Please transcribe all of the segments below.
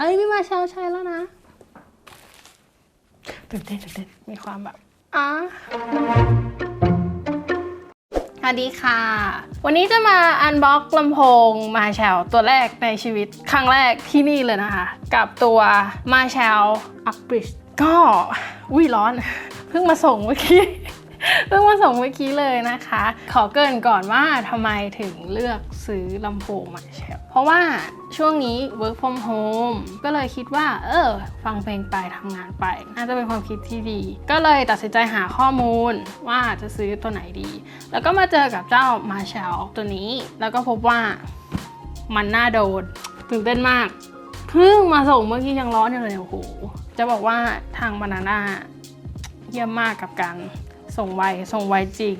เอ้ยพี่มาเชลใช้แล้วนะตื่นเต้นตื่นเต้นมีความแบบอะสวัสดีค่ะ วันนี้จะมาอันบ็อกลำโพงมาแชลตัวแรกในชีวิตครั้งแรกที่นี่เลยนะคะ กับตัวมาแชลอัพบริดก็อุ้ยร้อน เพิ่งมาส่งเมื่อกี้ เพิ่งมาส่งเมื่อกี้เลยนะคะ ขอเกินก่อนว่าทำไมถึงเลือกซื้อลำโพงมาแชลเพราะว่าช่วงนี้ work from home ก็เลยคิดว่า เออ ฟังเพลงไปทำงานไป น่าจะเป็นความคิดที่ดี ก็เลยตัดสินใจหาข้อมูลว่าจะซื้อตัวไหนดี แล้วก็มาเจอกับเจ้ามาแชลตัวนี้ แล้วก็พบว่ามันน่าโดนตื่นเต้นมากเพิ่งมาส่งเมื่อกี้ยังร้อนอยู่เลยโอ้โหจะบอกว่าทางบานาน่าเยี่ยมมากกับการ ส่งไวส่งไวจริง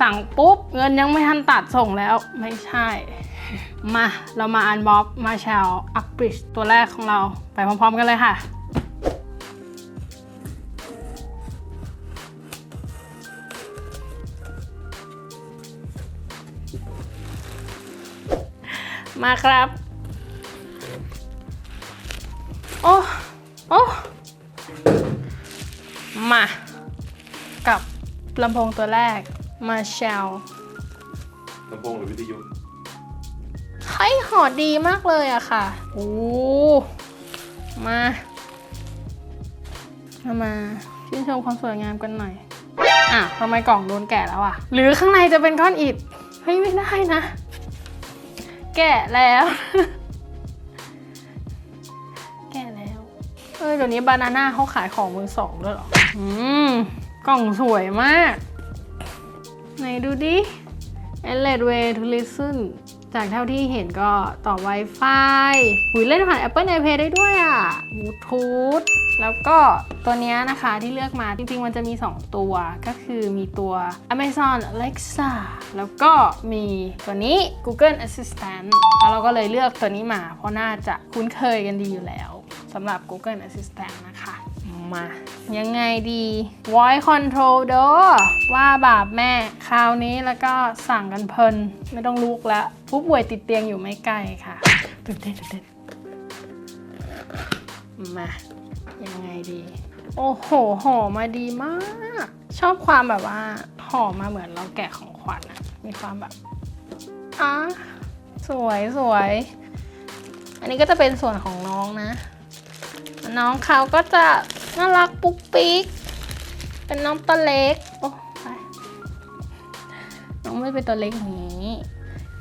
สั่งปุ๊บ เงินยังไม่ทันตัดส่งแล้วไม่ใช่ มาเรามาอันบ็อกมาแชลอัพบริดตัวแรกของเราไปพร้อมๆกันเลยค่ะมาครับ โอ้ ลำโพงตัวแรกมาแชลลำโพงหรือวิทยุเฮ้ยหอดีมากเลยอะค่ะ โอ้ มาเรามาชื่นชมความสวยงามกันหน่อย อะทำไมกล่องโดนแกะแล้วอะหรือข้างในจะเป็นก้อนอิฐ เฮ้ย ไม่ได้นะ แกะแล้ว แกะแล้ว เออเดี๋ยวนี้บานาน่าเขาขายของมือสองด้วยเหรอ อืม กล่องสวยมาก ไหนดูดิ e l e t way to listen จากเท่าที่เห็นก็ต่อ Wi-Fi หุยเล่นผ่าน Apple iPad ได้ด้วยอะ Bluetooth แล้วก็ตัวนี้นะคะที่เลือกมาจริงๆ มันจะมี 2 ตัว ก็คือมีตัว Amazon Alexa แล้วก็มีตัวนี้ Google Assistant แล้วเราก็เลยเลือกตัวนี้มา เพราะน่าจะคุ้นเคยกันดีอยู่แล้วสำหรับ Google Assistant นะคะ มา ยังไงดี voice control เด้อว่าบาปแม่ คราวนี้แล้วก็สั่งกันเพลิน ไม่ต้องลุกแล้วผู้ป่วยติดเตียงอยู่ไม่ไกลค่ะตื่นเต้นตื่นเต้นมา ยังไงดี โอ้โหห่อมาดีมาก ชอบความแบบว่าห่อมาเหมือนเราแกะของขวัญอะมีความแบบอะสวยสวย อันนี้ก็จะเป็นส่วนของน้องนะ น้องเขาก็จะ น่ารักปุ๊กปิ๊ก เป็นน้องตัวเล็ก โอ้ไน้องไม่เป็นตัวเล็กอย่างนี้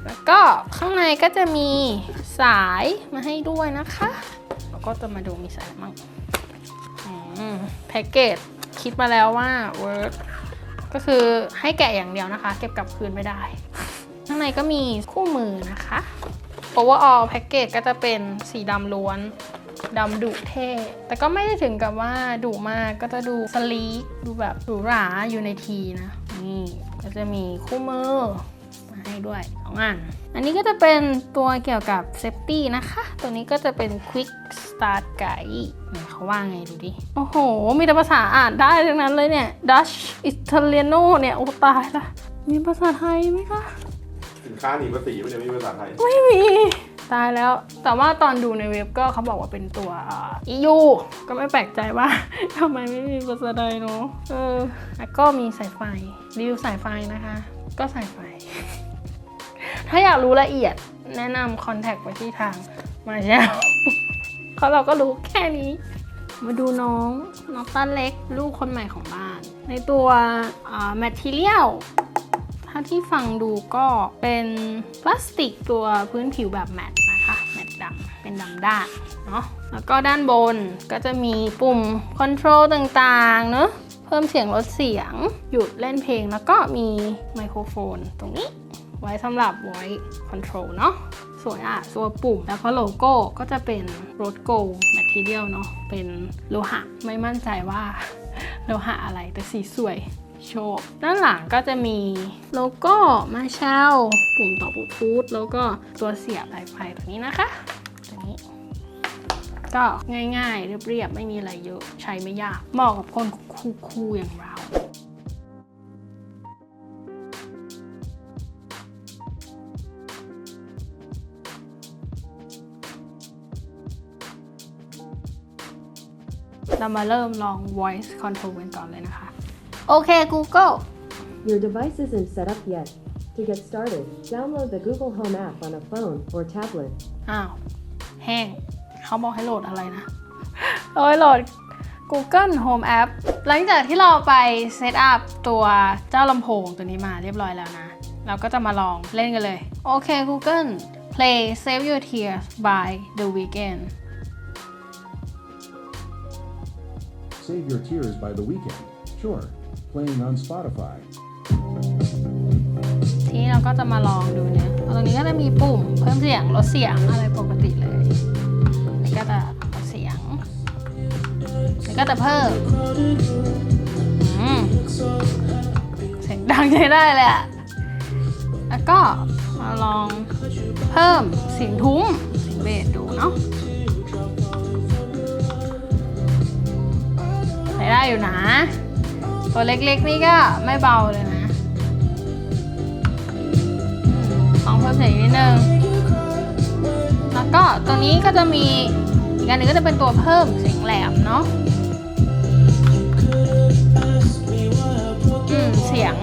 แล้วก็ข้างในก็จะมีสายมาให้ด้วยนะคะ แล้วก็จะมาดูมีสายมั่งแพ็กเกจคิดมาแล้วว่าเวิร์กก็คือให้แกะอย่างเดียวนะคะ เก็บกลับคืนไม่ได้ ข้างในก็มีคู่มือนะคะ overall แพ็กเกจก็จะเป็นสีดำล้วน ดำดุเท่ แต่ก็ไม่ได้ถึงกับว่าดุมากก็จะดูสลีกดูแบบหรูหราอยู่ในทีนะ นี่ก็จะมีคู่มือมาให้ด้วยสองอัน อันนี้ก็จะเป็นตัวเกี่ยวกับเซฟตี้นะคะ ตัวนี้ก็จะเป็น Quick Start Guide เนี่ยเขาว่าไงดูดิ โอ้โห มีแต่ภาษาอ่านได้ทั้งนั้นเลยเนี่ย Dutch Italiano เนี่ย โอ้ตายละ มีภาษาไทยไหมคะ สินค้าหนีภาษีไม่ได้มีภาษาไทย ไม่มี ตายแล้ว แต่ว่าตอนดูในเว็บก็เขาบอกว่าเป็นตัวอ่า EU ก็ไม่แปลกใจว่าทำไมไม่มีภาษาไทยเนาะเออแล้วก็มีสายไฟรีวิวสายไฟนะคะ ก็สายไฟ ถ้าอยากรู้ละเอียดแนะนำคอนแทคไปที่ทางมาแชลเขาเราก็รู้แค่นี้ มาดูน้องน้องต้นเล็กลูกคนใหม่ของบ้าน ในตัวแมทเทียลถ้าที่ฟังดูก็เป็นพลาสติกตัวพื้นผิวแบบแมตต์ นะคะแมตต์ดำเป็นดำด้านเนาะแล้วก็ด้านบนก็จะมีปุ่มคอนโทรลต่างๆเนอะเพิ่มเสียงลดเสียง หยุดเล่นเพลงแล้วก็มีไมโครโฟนตรงนี้ ไว้สำหรับ voice control เนาะสวยอะตัวปุ่มแล้วก็โลโก้ก็จะเป็น rose gold material เนาะเป็นโลหะไม่มั่นใจว่าโลหะอะไรแต่สีสวย โชว์ด้านหลังก็จะมีโลโก้มาเชลปุ่มต่อบลูทูธแล้วก็ตัวเสียบไ i ไฟตัวนี้นะคะตัวนี้ก็ง่ายๆ เรียบๆ ไม่มีอะไรเยอะใช้ไม่ยาก เหมาะกับคนคูลๆอย่างเราเรามาเริ่มลอง voice control กันก่อนเลยนะคะ โอเค Google Your device isn't set up yet. To get started, download the Google Home app on a phone or tablet. อ้าว แห้ง เขาบอกให้โหลดอะไรนะโอ้ยโหลด Google Home App หลังจากที่เราไปเซตอัพตัวเจ้าลำโพงตัวนี้มาเรียบร้อยแล้วนะ เราก็จะมาลองเล่นกันเลย โอเค Google play Save Your Tears by The Weeknd Save Your Tears by the Weekend. Sure. Playing on Spotify. ทีนี้เราก็จะมาลองดูเนี่ยตรงนี้ก็จะมีปุ่มเพิ่มเสียงลดเสียงอะไรปกติเลยนี่ก็จะลดเสียงนี่ก็จะเพิ่มเสียงดังใช้ได้เลยอะแล้วก็มาลองเพิ่มเสียงทุ้มเสียงเบสดูเนาะใช้ได้อยู่นะ ตัวเล็กๆนี่ก็ไม่เบาเลยนะลองเพิ่มเสียงนิดนึง แล้วก็ตัวนี้ก็จะมีอีกอันหนึงก็จะเป็นตัวเพิ่มเสียงแหลมเนาะอืมเสียง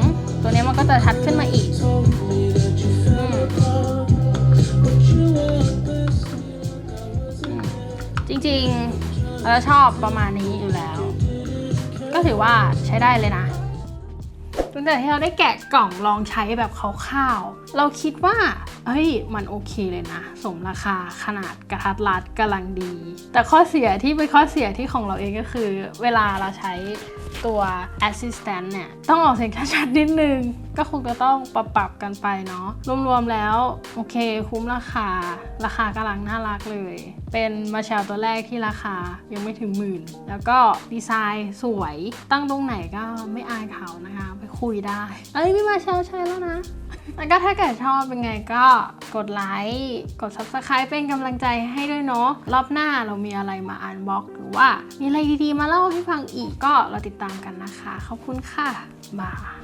ตัวนี้มันก็จะชัดขึ้นมาอีกอืมจริงๆเราชอบประมาณนี้ ก็ถือว่าใช้ได้เลยนะ ตั้งแต่ที่เราได้แกะกล่องลองใช้แบบคร่าวๆ เราคิดว่า เฮ้ย มันโอเคเลยนะ สมราคาขนาดกระทัดรัดกำลังดี แต่ข้อเสียที่เป็นข้อเสียที่ของเราเองก็คือ เวลาเราใช้ตัว assistant เนี่ย ต้องออกเสียงชัดๆนิดนึง ก็คงจะต้องปรับปรับกันไปเนาะ รวมๆแล้ว โอเค คุ้มราคา ราคากำลังน่ารักเลย เป็นมาแชลตัวแรกที่ราคายังไม่ถึงหมื่น แล้วก็ดีไซน์สวยตั้งตรงไหนก็ไม่อายเขานะคะคุยได้ เอ้ยพี่มาแชลใช้แล้วนะ แล้วก็ถ้าเกิดชอบเป็นไงก็กดไลค์กด subscribe เป็นกำลังใจให้ด้วยเนาะรอบหน้าเรามีอะไรมาอ่านบล็อกหรือว่า มีอะไรดีๆมาเล่าให้ฟังอีกก็เราติดตามกันนะคะ ขอบคุณค่ะบาย